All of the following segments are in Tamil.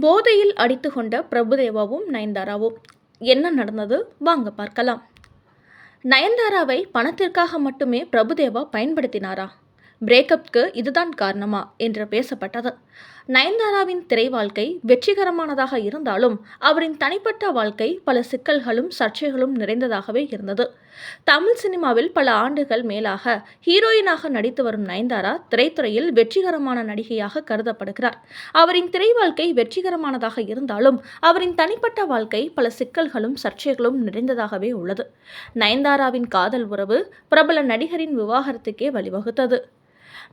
போதையில் அடித்து கொண்ட பிரபுதேவாவும் நயன்தாராவும் என்ன நடந்தது? வாங்க பார்க்கலாம். நயன்தாராவை பணத்திற்காக மட்டுமே பிரபுதேவா பயன்படுத்தினாரா? பிரேக்கப்க்கு இதுதான் காரணமா? என்று பேசப்பட்டது. நயன்தாராவின் திரை வாழ்க்கை வெற்றிகரமானதாக இருந்தாலும் அவரின் தனிப்பட்ட வாழ்க்கை பல சிக்கல்களும் சர்ச்சைகளும் நிறைந்ததாகவே இருந்தது. தமிழ் சினிமாவில் பல ஆண்டுகள் மேலாக ஹீரோயினாக நடித்து வரும் நயன்தாரா திரைத்துறையில் வெற்றிகரமான நடிகையாக கருதப்படுகிறார். அவரின் திரை வாழ்க்கை வெற்றிகரமானதாக இருந்தாலும் அவரின் தனிப்பட்ட வாழ்க்கை பல சிக்கல்களும் சர்ச்சைகளும் நிறைந்ததாகவே உள்ளது. நயன்தாராவின் காதல் உறவு பிரபல நடிகரின் விவாகரத்துக்கே வழிவகுத்தது.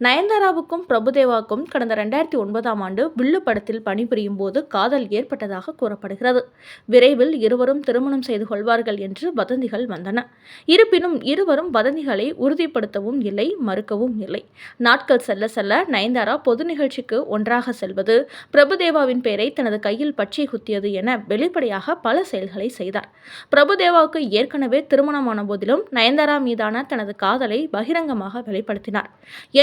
நயன்தாராவுக்கும் பிரபுதேவாவுக்கும் கடந்த ரெண்டாயிரத்தி ஒன்பதாம் ஆண்டு வில்லு படத்தில் பணிபுரியும் போது காதல் ஏற்பட்டதாக கூறப்படுகிறது. விரைவில் இருவரும் திருமணம் செய்து கொள்வார்கள் என்று வதந்திகள் வந்தன. இருப்பினும் இருவரும் வதந்திகளை உறுதிப்படுத்தவும் இல்லை மறுக்கவும் இல்லை. நாட்கள் செல்ல செல்ல நயன்தாரா பொது நிகழ்ச்சிக்கு ஒன்றாக செல்வது பிரபுதேவாவின் பெயரை தனது கையில் பச்சை குத்தியது என வெளிப்படையாக பல செயல்களை செய்தார். பிரபுதேவாவுக்கு ஏற்கனவே திருமணமான போதிலும் நயன்தாரா மீதான தனது காதலை பகிரங்கமாக வெளிப்படுத்தினார்.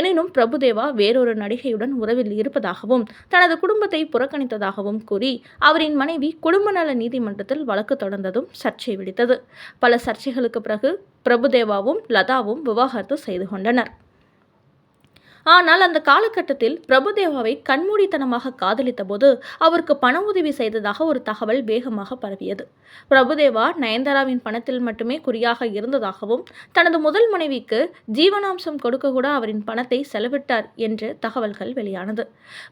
எனினும் பிரபுதேவா வேறொரு நடிகையுடன் உறவில் இருப்பதாகவும் தனது குடும்பத்தை புறக்கணித்ததாகவும் கூறி அவரின் மனைவி குடும்ப நல நீதிமன்றத்தில் வழக்கு தொடர்ந்ததும் சர்ச்சை வெடித்தது. பல சர்ச்சைகளுக்கு பிறகு பிரபுதேவாவும் லதாவும் விவாகரத்து செய்து கொண்டனர். ஆனால் அந்த காலகட்டத்தில் பிரபுதேவாவை கண்மூடித்தனமாக காதலித்த போது அவருக்கு பண உதவி செய்ததாக ஒரு தகவல் வேகமாக பரவியது. பிரபுதேவா நயன்தாராவின் பணத்தில் மட்டுமே குறியாக இருந்ததாகவும் தனது முதல் மனைவிக்கு ஜீவனாம்சம் கொடுக்க கூட அவரின் பணத்தை செலவிட்டார் என்று தகவல்கள் வெளியானது.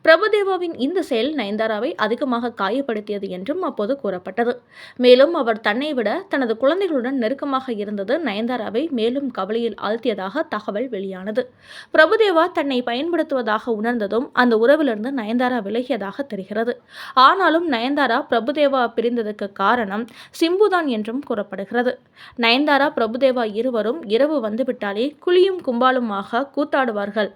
பிரபுதேவாவின் இந்த செயல் நயன்தாராவை அதிகமாக காயப்படுத்தியது என்றும் அப்போது கூறப்பட்டது. மேலும் அவர் தன்னை விட தனது குழந்தைகளுடன் நெருக்கமாக இருந்தது நயன்தாராவை மேலும் கவலையில் ஆழ்த்தியதாக தகவல் வெளியானது. பிரபுதேவா தன்னை பயன்படுத்துவதாக உணர்ந்ததும் அந்த உறவிலிருந்து நயன்தாரா விலகியதாக தெரிகிறது. ஆனாலும் நயன்தாரா பிரபுதேவா பிரிந்ததுக்கு காரணம் சிம்புதான் என்றும் கூறப்படுகிறது. நயன்தாரா பிரபுதேவா இருவரும் இரவு வந்துவிட்டாலே குழியும் கும்பாலுமாக கூத்தாடுவார்கள்.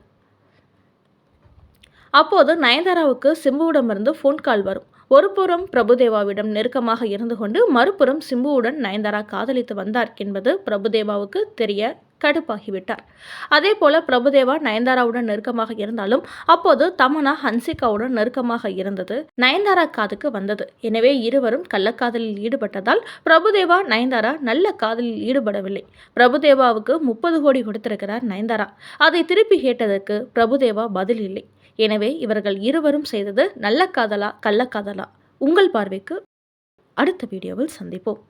அப்போது நயன்தாராவுக்கு சிம்புவிடமிருந்து ஃபோன் கால் வரும். ஒருபுறம் பிரபுதேவாவிடம் நெருக்கமாக இருந்து கொண்டு மறுபுறம் சிம்புவுடன் நயன்தாரா காதலித்து வந்தார் என்பது பிரபுதேவாவுக்கு தெரிய கடுப்பாகிவிட்டார். அதே போல பிரபுதேவா நயன்தாராவுடன் நெருக்கமாக இருந்தாலும் அப்போது தமனா ஹன்சிகாவுடன் நெருக்கமாக இருந்தது. நயன்தாரா காதுக்கு வந்தது. எனவே இருவரும் கள்ளக்காதலில் ஈடுபட்டதால் பிரபுதேவா நயன்தாரா நல்ல காதலில் ஈடுபடவில்லை. பிரபுதேவாவுக்கு முப்பது கோடி கொடுத்திருக்கிறார் நயன்தாரா. அதை திருப்பி கேட்டதற்கு பிரபுதேவா பதில் இல்லை. எனவே இவர்கள் இருவரும் செய்தது நல்ல காதலா கள்ளக்காதலா? உங்கள் பார்வைக்கு அடுத்த வீடியோவில் சந்திப்போம்.